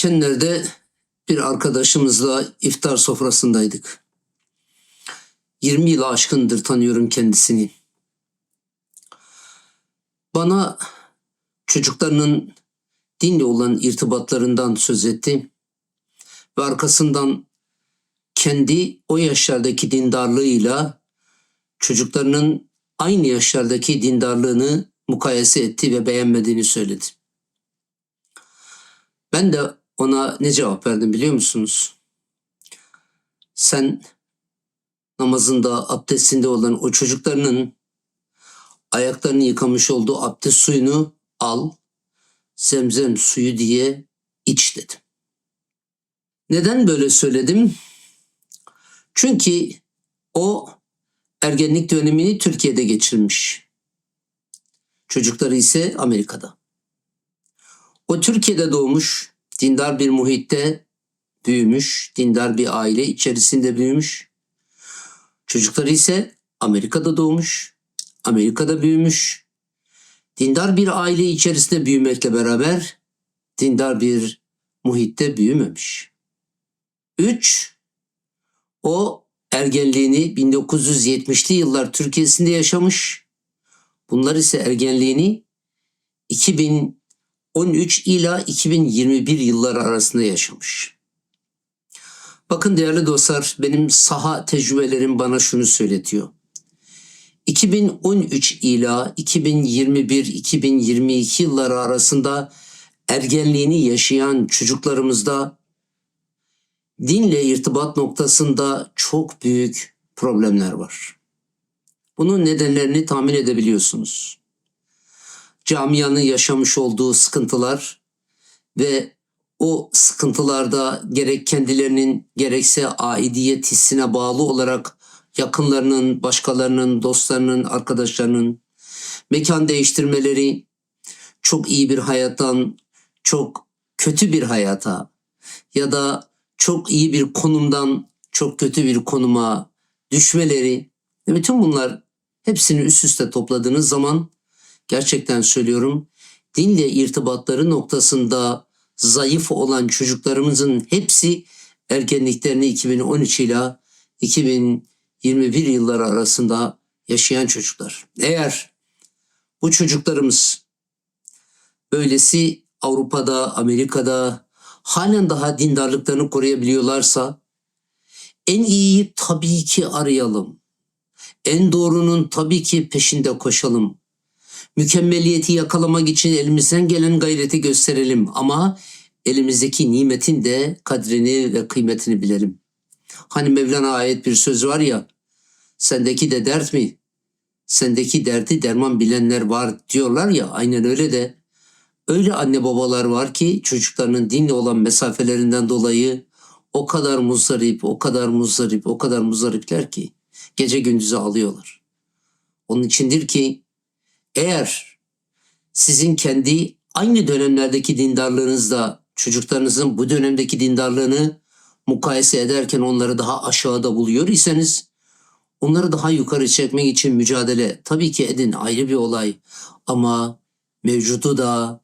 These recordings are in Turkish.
Geçenlerde bir arkadaşımızla iftar sofrasındaydık. 20 yılı aşkındır tanıyorum kendisini. Bana çocuklarının dinle olan irtibatlarından söz etti ve arkasından kendi o yaşlardaki dindarlığıyla çocuklarının aynı yaşlardaki dindarlığını mukayese etti ve beğenmediğini söyledi. Ben de ona ne cevap verdim biliyor musunuz? Sen namazında, abdestinde olan o çocuklarının ayaklarını yıkamış olduğu abdest suyunu al, zemzem suyu diye iç dedim. Neden böyle söyledim? Çünkü o ergenlik dönemini Türkiye'de geçirmiş. Çocukları ise Amerika'da. O Türkiye'de doğmuş, dindar bir muhitte büyümüş, dindar bir aile içerisinde büyümüş. Çocukları ise Amerika'da doğmuş, Amerika'da büyümüş. Dindar bir aile içerisinde büyümekle beraber dindar bir muhitte büyümemiş. 3. O ergenliğini 1970'li yıllar Türkiye'sinde yaşamış. Bunlar ise ergenliğini 2013 ila 2021 yılları arasında yaşamış. Bakın değerli dostlar benim saha tecrübelerim bana şunu söyletiyor. 2013 ila 2021-2022 yılları arasında ergenliğini yaşayan çocuklarımızda dinle irtibat noktasında çok büyük problemler var. Bunun nedenlerini tahmin edebiliyorsunuz. Camianın yaşamış olduğu sıkıntılar ve o sıkıntılarda gerek kendilerinin gerekse aidiyet hissine bağlı olarak yakınlarının, başkalarının, dostlarının, arkadaşlarının mekan değiştirmeleri çok iyi bir hayattan çok kötü bir hayata ya da çok iyi bir konumdan çok kötü bir konuma düşmeleri. Bütün bunlar hepsini üst üste topladığınız zaman gerçekten söylüyorum dinle irtibatları noktasında zayıf olan çocuklarımızın hepsi ergenliklerini 2013 ile 2021 yılları arasında yaşayan çocuklar. Eğer bu çocuklarımız böylesi Avrupa'da, Amerika'da halen daha dindarlıklarını koruyabiliyorlarsa en iyiyi tabii ki arayalım. En doğrunun tabii ki peşinde koşalım. Mükemmeliyeti yakalamak için elimizden gelen gayreti gösterelim ama elimizdeki nimetin de kadrini ve kıymetini bilelim. Hani Mevlana ayet bir söz var ya, sendeki de dert mi? Sendeki derdi derman bilenler var diyorlar ya, aynen öyle de. Öyle anne babalar var ki çocuklarının dinle olan mesafelerinden dolayı o kadar muzdarip, o kadar muzdarip, o kadar muzdaripler ki gece gündüzü alıyorlar. Onun içindir ki eğer sizin kendi aynı dönemlerdeki dindarlığınızda çocuklarınızın bu dönemdeki dindarlığını mukayese ederken onları daha aşağıda buluyor iseniz onları daha yukarı çekmek için mücadele tabii ki edin ayrı bir olay ama mevcudu da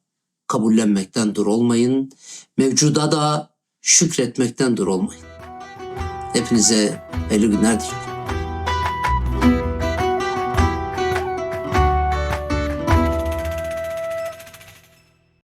kabullenmekten dur olmayın. Mevcuda da şükretmekten dur olmayın. Hepinize hayırlı günler diliyorum.